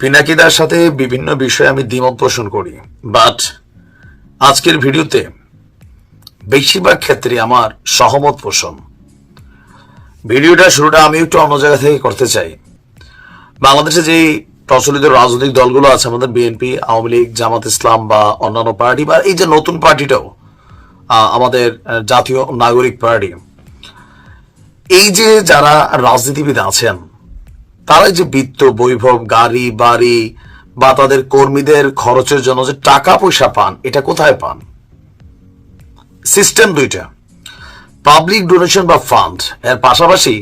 পিনাকিদার সাথে বিভিন্ন বিষয়ে আমি দ্বিমত পোষণ করি। বাট আজকের ভিডিওতে বেশিরভাগ ক্ষেত্রে আমার সহমত পোষণ। ভিডিওটা শুরুটা আমি একটু অন্য জায়গা থেকে করতে চাই। বাংলাদেশে যে প্রচলিত রাজনৈতিক দলগুলো আছে, আমাদের বিএনপি আওয়ামী লীগ, জামাত ইসলাম বা অন্যান্য পার্টি বা এই যে নতুন পার্টিটাও আমাদের জাতীয় নাগরিক পার্টি, এই যে যারা রাজনীতিবিদ আছেন তারা যে বিত্ত, বৈভব, গাড়ি, বাড়ি, বা তাদের কর্মীদের খরচের জন্য যে টাকা পয়সা পান, এটা কোথায় পান? সিস্টেম দুইটা। পাবলিক ডোনেশন বা ফান্ড, এর পাশাপাশি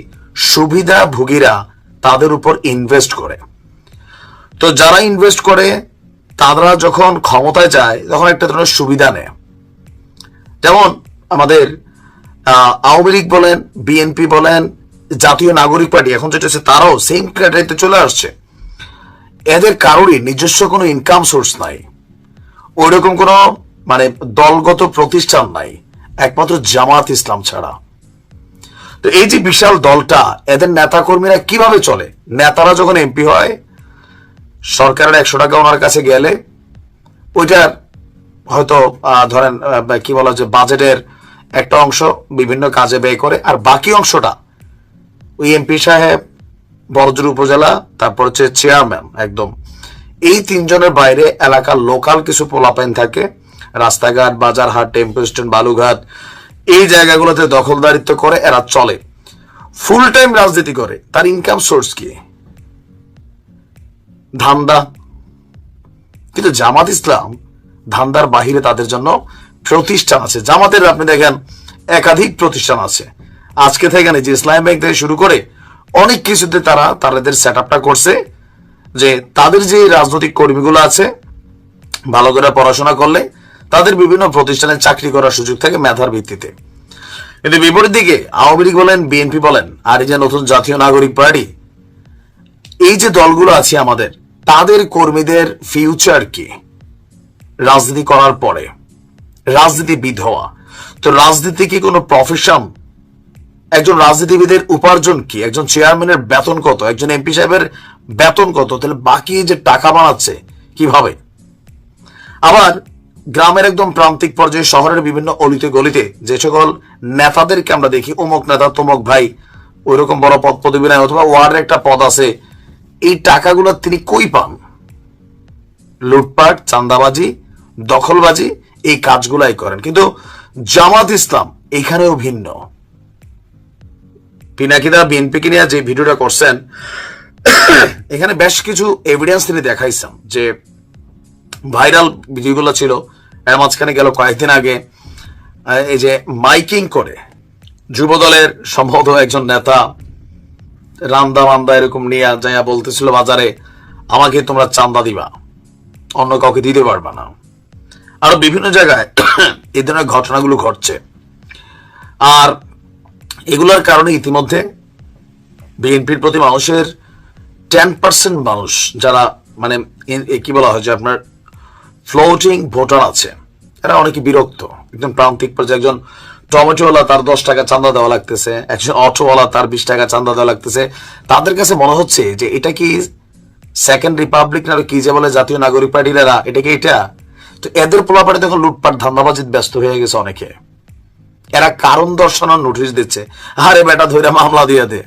সুবিধাভোগীরা তাদের উপর ইনভেস্ট করে। তো যারা ইনভেস্ট করে, তারা যখন ক্ষমতায় যায়, তখন একটা ধরনের সুবিধা নেয়। যেমন আমাদের আওয়ামী লীগ বলেন, বিএনপি বলেন জাতীয় নাগরিক পার্টি, এখন যেটা হচ্ছে তারাও সেম ক্যাটাগরিতে চলে আসছে। এদের কারোরই নিজস্ব কোনো ইনকাম সোর্স নাই। ওইরকম কোনো মানে দলগত প্রতিষ্ঠান নাই। একমাত্র জামাত ইসলাম ছাড়া। তো এই যে বিশাল দলটা, এদের নেতাকর্মীরা কীভাবে চলে? নেতারা যখন এমপি হয়, সরকারের একশো টাকা ওনার কাছে গেলে, ওইটার হয়তো ধরেন কি বলা যে বাজেটের একটা অংশ বিভিন্ন কাজে ব্যয় করে, আর বাকি অংশটা ওই এমপি সাহেব, বড়জোর উপজেলা, তারপর হচ্ছে চেয়ারম্যান একদম। এই তিনজনের বাইরে এলাকার লোকাল কিছু পোলাপাইন থাকে। রাস্তাঘাট, বাজারহাট টেম্পো স্ট্যান্ড বালুঘাট এই জায়গাগুলোতে দখলদারিত্ব করে, এরা চলে। ফুল টাইম রাজনীতি করে। তার ইনকাম সোর্স কি? ধান্দা। কিন্তু জামাত ইসলাম ধান্দার বাহিরে তাদের জন্য প্রতিষ্ঠান আছে। জামাতের আপনি দেখেন, একাধিক প্রতিষ্ঠান আছে। আজকে থেকে যে ইসলাম ব্যাংক থেকে শুরু করে অনেক কিছুতে তারা তাদের সেট করছে যে তাদের যে রাজনৈতিক কর্মীগুলো আছে, ভালো করে পড়াশোনা করলে তাদের বিভিন্ন প্রতিষ্ঠানে চাকরি করার সুযোগ থাকে মেধার ভিত্তিতে। কিন্তু বিপরীত দিকে আওয়ামী লীগ বলেন, বিএনপি বলেন, আর এই যে নতুন জাতীয় নাগরিক পার্টি, এই যে দলগুলো আছে আমাদের, তাদের কর্মীদের ফিউচার কি? রাজনীতি করার পরে, রাজনীতিবিদ হওয়া। তো রাজনীতি কি কোনো প্রফেশন একজন রাজনীতিবিদের উপার্জন কি? একজন চেয়ারম্যানের বেতন কত? একজন এমপি সাহেবের বেতন কত? তাহলে বাকি যে টাকা বানাচ্ছে, কীভাবে? আবার গ্রামের একদম প্রান্তিক পর্যায়ে শহরের বিভিন্ন অলিতে গলিতে যে সকল নেতাদেরকে আমরা দেখি, অমুক নেতা, তমুক ভাই, ওইরকম বড় পদ, পদবী নাই, অথবা ওয়ার্ডের একটা পদ আছে, এই টাকাগুলো তিনি কই পান? লুটপাট চান্দাবাজি দখলবাজি, এই কাজগুলাই করেন। কিন্তু জামাত ইসলাম এখানেও ভিন্ন। পিনাকিদা বিএনপিকে নিয়ে যে ভিডিওটা করছেন, এখানে বেশ কিছু এভিডেন্স তিনি দেখাইছেন যে ভাইরাল ভিডিওগুলো ছিল। এর মাঝখানে গেল কয়েকদিন আগে এই যে মাইকিং করে যুব দলের সম্ভবত একজন নেতা, রান্দা মান্দা এরকম নিয়ে যাইয়া বলতেছিল বাজারে, আমাকে তোমরা চান্দা দিবা, অন্য কাউকে দিতে পারবা না। আরও বিভিন্ন জায়গায় এই ধরনের ঘটনাগুলো ঘটছে। আর এগুলোর কারণে ইতিমধ্যে বিএনপির প্রতি মানুষের টেন পার্সেন্ট মানুষ যারা মানে কি বলা হয় যে আপনার ফ্লোটিং ভোটার আছে, এরা অনেকে বিরক্ত। একদম প্রান্তিক পর্যায়ে একজন টমেটোওয়ালা তার দশ টাকা চান্দা দেওয়া লাগতেছে, একজন অটোওয়ালা তার বিশ টাকা চান্দা দেওয়া লাগতেছে। তাদের কাছে মনে হচ্ছে যে এটা কি সেকেন্ড রিপাবলিক না, কি যে বলে জাতীয় নাগরিক পার্টির এরা, এটা কি এটা? তো এদের পোলাপাড়ি দেখো লুটপাট, ধান্দাবাজিত ব্যস্ত হয়ে গেছে অনেকে। এরা কারণ দর্শানোর নোটিশ দিচ্ছে। আরে বেটা ধরে মামলা দিয়ে দে।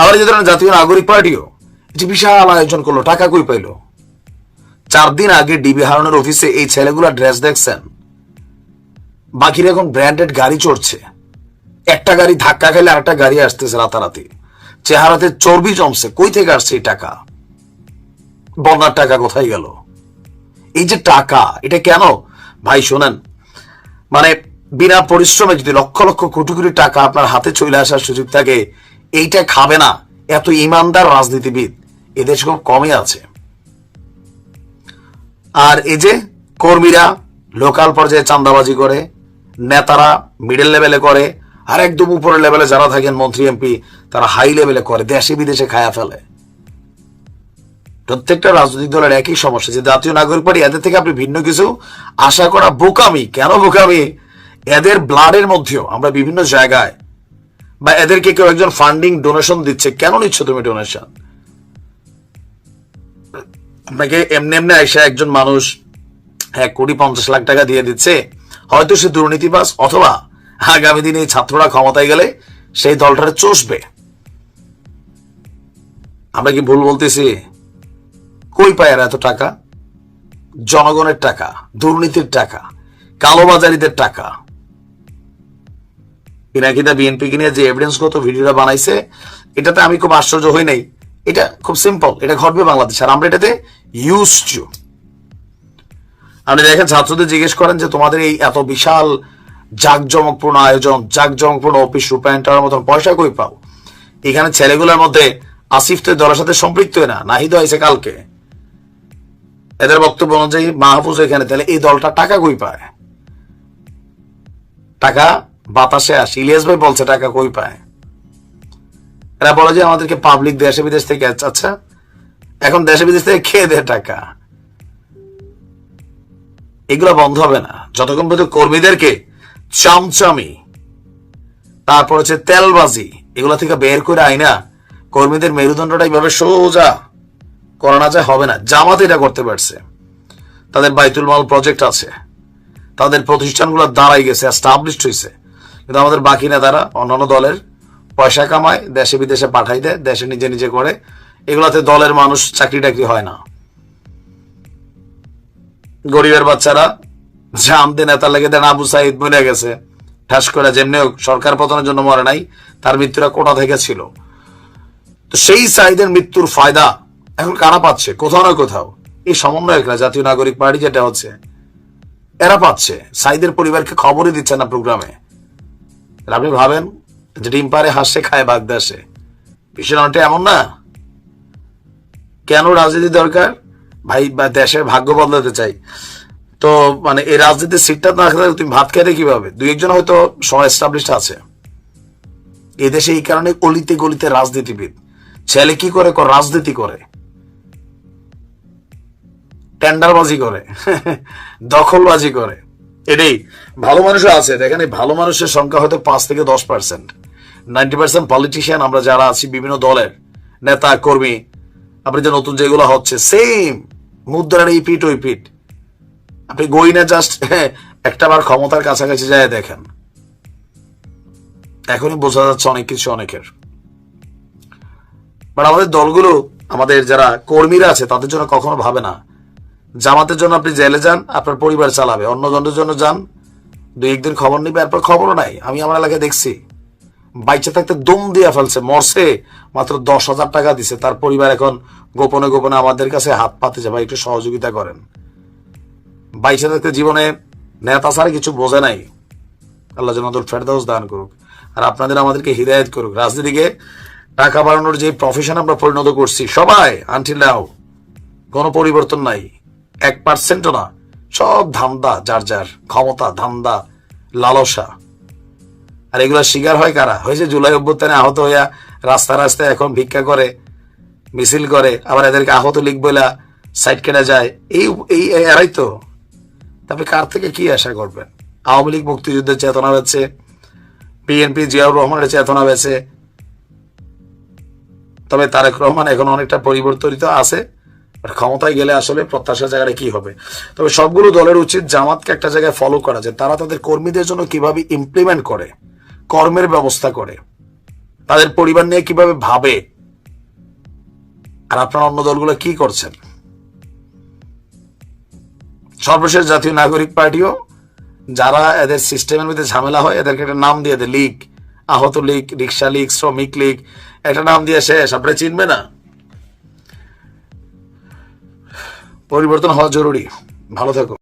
আবার যে ধরনের জাতীয় নাগরিক পার্টিও এটি বিশাল আয়োজন করল, টাকা কই পাইলো? চার দিন আগে ডিবি হারনের অফিসে এই ছেলেগুলা ড্রেস দেখছেন। বাকিরা এখন ব্র্যান্ডেড গাড়ি চড়ছে। একটা গাড়ি ধাক্কা খেলে আরেকটা গাড়ি আসতেছে রাতারাতি। চেহারাতে চর্বি জমছে, কই থেকে আসছে এই টাকা? বন্যার টাকা কোথায় গেল? এই যে টাকা, এটা কেন? ভাই, শোনেন মানে বিনা পরিশ্রমে যদি লক্ষ লক্ষ কোটি কোটি টাকা আপনার হাতে চলে আসার সুযোগ থাকে, এইটা খাবে না। এত ইমানদার রাজনীতিবিদ এদেশ খুব কমই আছে। আর এই যে কর্মীরা লোকাল পর্যায়ে চান্দাবাজি করে, নেতারা মিডল লেভেলে করে, আর একদম উপরের লেভেলে যারা থাকেন মন্ত্রী এমপি তারা হাই লেভেলে করে, দেশে বিদেশে খায়া ফেলে। প্রত্যেকটা রাজনৈতিক দলের একই সমস্যা, যে জাতীয় নাগরিক পার্টি, এদের থেকে আপনি ভিন্ন কিছু আশা করা বোকামি। কেন বোকামি? এদের ব্লাডের মধ্যেও আমরা বিভিন্ন জায়গায় বা এদেরকে কেউ একজন ফান্ডিং ডোনেশন দিচ্ছে, কেন নিচ্ছ তুমি ডোনেশন আপনাকে এমনি এমনি আইসা একজন মানুষ এক কোটি পঞ্চাশ লাখ টাকা দিয়ে দিচ্ছে, হয়তো সে দুর্নীতিবাস অথবা আগামী দিনে এই ছাত্ররা ক্ষমতায় গেলে সেই দলটারে চষবে। আমরা কি ভুল বলতেছি? কই পায় এত টাকা? জনগণের টাকা, দুর্নীতির টাকা, কালোবাজারিদের টাকা পিনাকিদা বিএনপিকে নিয়ে যে এভিডেন্সগত ভিডিওটা বানাইছে, এটাতে আমি খুব আশ্চর্য হই নাই। এটা খুব সিম্পল এটা ঘটবে বাংলাদেশ। আর আমরা এটাতে ইউজ টু আপনি দেখেন, ছাত্রদের জিজ্ঞেস করেন যে তোমাদের এই এত বিশাল জাকজমকপূর্ণ আয়োজন, জাকজমকপূর্ণ অফিস রূপায়ণ করার মতন পয়সা কই পাও? এখানে ছেলেগুলোর মধ্যে আসিফ তো দলের সাথে সম্পৃক্ত না, নাহিদ হয়েছে কালকে। এদের বক্তব্য অনুযায়ী মাহফুজ এখানে, তাহলে এই দলটা টাকা কই পায়? টাকা বাতাসে আসে। ইলিয়াস ভাই বলছে টাকা কই পায়? এরা বলে যে আমাদেরকে পাবলিক দেশে বিদেশ থেকে আচ্ছা, এখন দেশে বিদেশ থেকে খেয়ে দেয় টাকা। এগুলো বন্ধ হবে না। যতক্ষণ পর্যন্ত কর্মীদেরকে চামচামি তারপর হচ্ছে তেলবাজি এগুলো থেকে বের করে আইনা কর্মীদের মেরুদণ্ডটা এইভাবে সোজা করা না যায় হবে না। জামাত এটা করতে পারছে। তাদের বাইতুল মাল প্রজেক্ট আছে। তাদের প্রতিষ্ঠানগুলো দাঁড়াই গেছে এস্টাবলিশড হয়েছে কিন্তু আমাদের বাকি নেতারা, অন্যান্য দলের পয়সা কামায়, দেশে বিদেশে পাঠাই দেয়, দেশে নিজে নিজে করে, এগুলাতে দলের মানুষ চাকরি টাকরি হয় না। গরিবের বাচ্চারা জামতে নেতা লেগে দেন আবু সাইদ মরে গেছে, ঠাস করে যেমনি সরকার পতনের জন্য মরে নাই, তার মৃত্যুরা কোটা থেকে ছিল? তো সেই সাইদের মৃত্যুর ফায়দা এখন কারা পাচ্ছে? কোথাও না কোথাও। এই সমন্বয়করা, জাতীয় নাগরিক পার্টি যেটা হচ্ছে, এরা পাচ্ছে। সাইদের পরিবারকে খবরই দিচ্ছে না প্রোগ্রামে। আর আপনি ভাবেন, যে ডিম পারে হাসে, খায় বাগদাসে বিষয়টা এমন না। কেন রাজনীতি দরকার? ভাই, বা দেশের ভাগ্য বদলাতে চাই। তো মানে এই রাজনীতির সিটটা না থাকলে তুমি ভাত খেতে কীভাবে দুই একজন হয়তো সহ এস্টাবলিশ আছে। এদেশে এই কারণে গলিতে গলিতে রাজনীতিবিদ। ছেলে কি কর, রাজনীতি করে। টেন্ডারবাজি করে। দখলবাজি করে। এটাই, ভালো মানুষও আছে, দেখেন ভালো মানুষের সংখ্যা হয়তো পাঁচ থেকে দশ পার্সেন্ট নাইনটি পার্সেন্ট পলিটিশিয়ান আমরা যারা আছি বিভিন্ন দলের নেতা, কর্মী, আপনি যে নতুন যেগুলো হচ্ছে সেম মুদ্রার এই পিট ওই পিট আপনি গই না জাস্ট একটা বার ক্ষমতার কাছাকাছি যায় দেখেন। এখনই বোঝা যাচ্ছে অনেক কিছু অনেকের। বাট আমাদের দলগুলো, আমাদের যারা কর্মীরা আছে, তাদের জন্য কখনো ভাবে না। জামাতের জন্য আপনি জেলে যান, আপনার পরিবার চালাবে অন্য জনের জন্য যান। দুই একদিন খবর নিবে, এরপর খবরও নাই। আমি আমার এলাকায় দেখছি, বাইচে থাকতে দম দিয়ে ফেলছে, মরছে, মাত্র দশ হাজার টাকা দিছে। তার পরিবার এখন গোপনে গোপনে আমাদের কাছে হাত পাতে যাবে একটু সহযোগিতা করেন। বাইচে থাকতে জীবনে নেতা ছাড়া কিছু বোঝে নাই। আল্লাহ তোর ফেরদাউস দান করুক। আর আপনাদের আমাদেরকে হৃদায়ত করুক। রাজনীতিকে টাকা বাড়ানোর যে প্রফেশন আমরা পরিণত করছি, সবাই আনটিল নাও কোনো পরিবর্তন নাই। এক পার্সেন্টও না। সব ধান্দা, যার যার ক্ষমতা, ধান্দা, লালসা। আর এগুলো শিকার হয় কারা? হয়েছে জুলাই অভ্যুত্থানে আহত হইয়া রাস্তা রাস্তায় এখন ভিক্ষা করে, মিছিল করে, আবার এদেরকে আহত লিখ বইলা সাইড কেটে যায়। এই এই এরাই তো। তবে কার থেকে কি আশা করবেন? আওয়ামী লীগ মুক্তিযুদ্ধের চেতনা বেছে বিএনপি জিয়াউর রহমানের চেতনা বেছে তবে তারেক রহমান এখন অনেকটা পরিবর্তিত আছে। ক্ষমতায় গেলে আসলে প্রত্যাশার জায়গাটা কি হবে? তবে সবগুলো দলের উচিত জামাতকে একটা জায়গায় ফলো করা যে তারা তাদের কর্মীদের জন্য কীভাবে ইমপ্লিমেন্ট করে, কর্মের ব্যবস্থা করে, তাদের পরিবার নিয়ে কীভাবে ভাবে। আর আপনার অন্য দলগুলো কি করছেন? সর্বশেষ জাতীয় নাগরিক পার্টিও যারা এদের সিস্টেমের মধ্যে ঝামেলা হয়, এদেরকে একটা নাম দিয়ে দেয়, লীগ, আহত লীগ রিক্সা লীগ, শ্রমিক লীগ, একটা নাম দিয়ে শেষ। আপনি চিনবে না? পরিবর্তন হওয়া জরুরি। ভালো থাকো।